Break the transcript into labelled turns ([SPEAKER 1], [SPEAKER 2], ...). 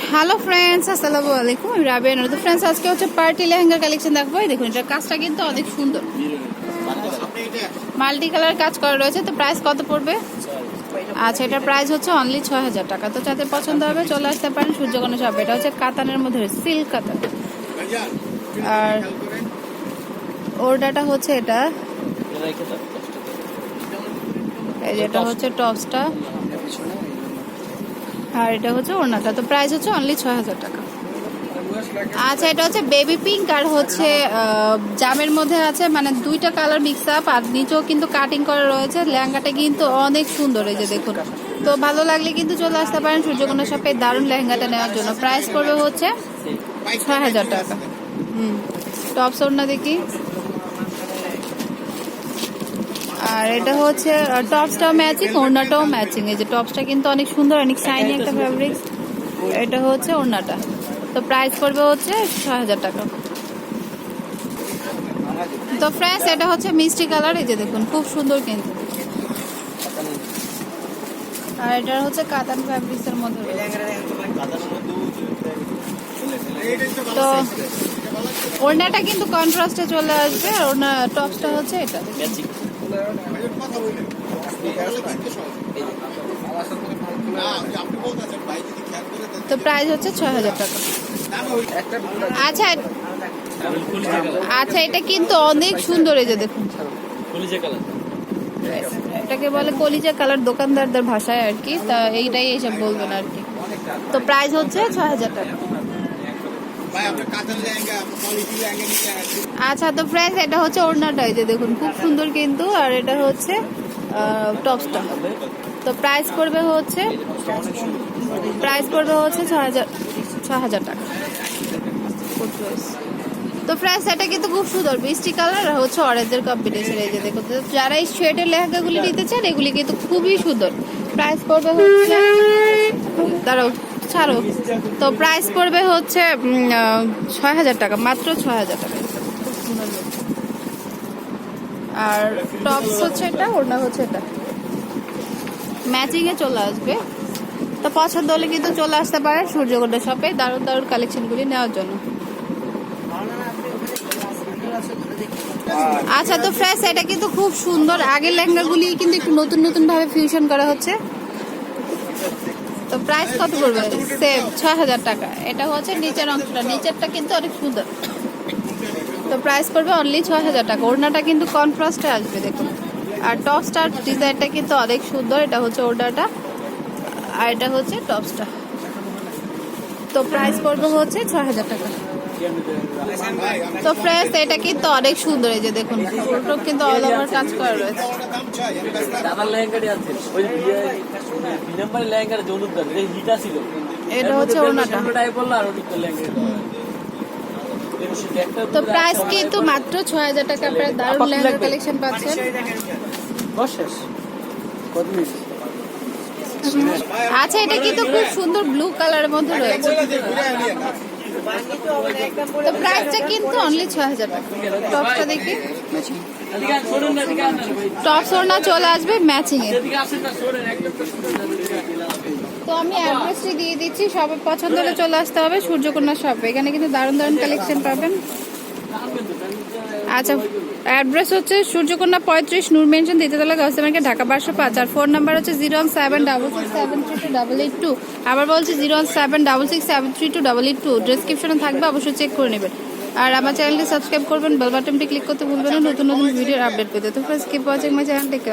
[SPEAKER 1] Hello friends আসসালামু আলাইকুম আমি রাবিয়া নুর তো ফ্রেন্ডস আজকে হচ্ছে পার্টি লেহেঙ্গার কালেকশন দেখব। দেখুন এটার কাজটা কিন্তু অনেক সুন্দর। মাল্টি কালার কাজ করা রয়েছে। তো প্রাইস কত পড়বে? আচ্ছা এটার প্রাইস হচ্ছে অনলি ছয় হাজার টাকা। তো যাতে পছন্দ হবে, চলে আসতে পারেন সূর্যকোনা শপ এটা হচ্ছে কাতানের মধ্যে সিল্ক কাতান। আর ওরডাটা হচ্ছে এটা। এই যেটা হচ্ছে টপসটা আর এটা হচ্ছে ওড়নাটা। তো প্রাইস হচ্ছে অনলি ছয় হাজার টাকা। আচ্ছা এটা হচ্ছে বেবি পিঙ্ক আর হচ্ছে জামের মধ্যে আছে মানে দুইটা কালার মিক্স আপ আর নিচেও কিন্তু কাটিং করা রয়েছে। লেহেঙ্গাটা কিন্তু অনেক সুন্দর এই যে দেখুন। তো ভালো লাগলে কিন্তু চলে আসতে পারেন সূর্যকোনা শপে দারুণ লেহেঙ্গাটা নেওয়ার জন্য। প্রাইস পড়বে হচ্ছে ছয় হাজার টাকা। হুম, টপস ওড়না দেখি। আর এটা হচ্ছে টপসটাও ম্যাচিং ওড়নাটাও ম্যাচিং এই যে টপসটা কিন্তু অনেক সুন্দর, অনেক শাইনি একটা ফ্যাব্রিক এটা হচ্ছে ওড়নাটা। তো প্রাইস পড়বে হচ্ছে ছয় হাজার টাকা। তো ফ্রেন্ডস এটা হচ্ছে মিষ্টি কালার এই যে দেখুন, খুব সুন্দর কিন্তু। আর এটা হচ্ছে কাতান ফ্যাব্রিক্স এর মধ্যে। তো ওড়নাটা কিন্তু কন্ট্রাস্টে চলে আসবে, ওড়না টপসটা হচ্ছে এটা। তো প্রাইস হচ্ছে ছয় হাজার টাকা। আচ্ছা আচ্ছা এটা কিন্তু অনেক সুন্দর এই যে দেখুন। এটাকে বলে কলিজা কালার দোকানদারদের ভাষায় আর কি, তা এইটাই এইসব বলবেন আর কি। তো প্রাইস হচ্ছে ছয় হাজার টাকা। আচ্ছা তো ফ্রেন্ডস এটা হচ্ছে ওড়নাটা, এই যে দেখুন, খুব সুন্দর কিন্তু, আর এটা হচ্ছে টপসটা। তো প্রাইস পড়বে হচ্ছে প্রাইস পড়বে হচ্ছে ছ হাজার ছ হাজার টাকা। তো ফ্রেন্ডস এটা কিন্তু খুব সুন্দর, মিষ্টি কালার আর হচ্ছে অরেঞ্জের কম্বিনেশন এই যে দেখুন। যারা এই শেডের লেহেঙ্গাগুলি নিতে চান, এগুলি কিন্তু খুবই সুন্দর। প্রাইস পড়বে হচ্ছে দাঁড়াও ছাড়ো। তো প্রাইস পড়বে হচ্ছে ছয় হাজার টাকা, মাত্র ছয় হাজার টাকা। আর টপস হচ্ছে এটা, ওড়না হচ্ছে এটা। ম্যাচিংয়ে চলে আসবে। তো পছন্দ হলে কিন্তু চলে আসতে পারে সূর্যকন্যা শপে দারুণ দারুণ কালেকশনগুলি নেওয়ার জন্য। আচ্ছা তো ফ্রেশ এটা কিন্তু খুব সুন্দর। আগের লেহেঙ্গাগুলি কিন্তু একটু নতুন নতুন ভাবে ফিউশন করা হচ্ছে। তো প্রাইস কত পড়বে? সেম ছয় হাজার টাকা। এটা হচ্ছে নিচের অংশটা। নিচেরটা কিন্তু অনেক সুন্দর। তো প্রাইস পড়বে অনলি ছয় হাজার টাকা। ওড়নাটা কিন্তু কনফ্রাস্টে আসবে, দেখুন। আর টপস্টার ডিজাইনটা কিন্তু অনেক সুন্দর। এটা হচ্ছে ওড়নাটা। আর এটা হচ্ছে টপসটা তো প্রাইস পড়বে হচ্ছে ছয় হাজার টাকা। তো ফ্রেশ এটা কিন্তু অনেক সুন্দর এই যে দেখুন। পুরোটা কিন্তু অল ওভার কাজ করা রয়েছে।
[SPEAKER 2] দাদার লেহেঙ্গাটি আছে ওই দুই নম্বরের লেহেঙ্গাটা যে অনুদান যে হিটা ছিল
[SPEAKER 1] এটা হচ্ছে ওড়নাটা
[SPEAKER 2] ওটাই বলল আর ওটা লেহেঙ্গা
[SPEAKER 1] তো প্রাইস কিন্তু মাত্র ছয় হাজার টাকা আপনারা দারুণ লেহেঙ্গা কালেকশন পাচ্ছেন।
[SPEAKER 2] কত মিনিট
[SPEAKER 1] আচ্ছা এটা কিন্তু খুব সুন্দর ব্লু কালারের মধ্যে রয়েছে। তো প্রাইসটা কিন্তু অনলি ছয় হাজার টাকা। টপসটা দেখি। টপ সোনা চলে আসবে ম্যাচিং এ তো আমি অ্যাড্রেসটি দিয়ে দিচ্ছি সব পছন্দ হলে চলে আসতে হবে, সূর্যকন্যা শপ এখানে কিন্তু দারুণ দারুণ কালেকশন পাবেন। আচ্ছা অ্যাড্রেস হচ্ছে সূর্যকন্যা পঁয়ত্রিশ নূর মেনশন দ্বিতীয়তলা গাউসে মার্কেট ঢাকা বারশো পাঁচ। আর ফোন নাম্বার হচ্ছে zero one seven double six seven three two double eight two. আবার বলছি zero one seven double six seven three two double eight two. ডিসক্রিপশনে থাকবে, অবশ্যই চেক করে নেবেন। আর আমার চ্যানেলটি সাবস্ক্রাইব করবেন, বেল বাটনটি ক্লিক করতে ভুলবেন না, নতুন নতুন ভিডিওর আপডেট পেতে। তো first keep watching my channel tech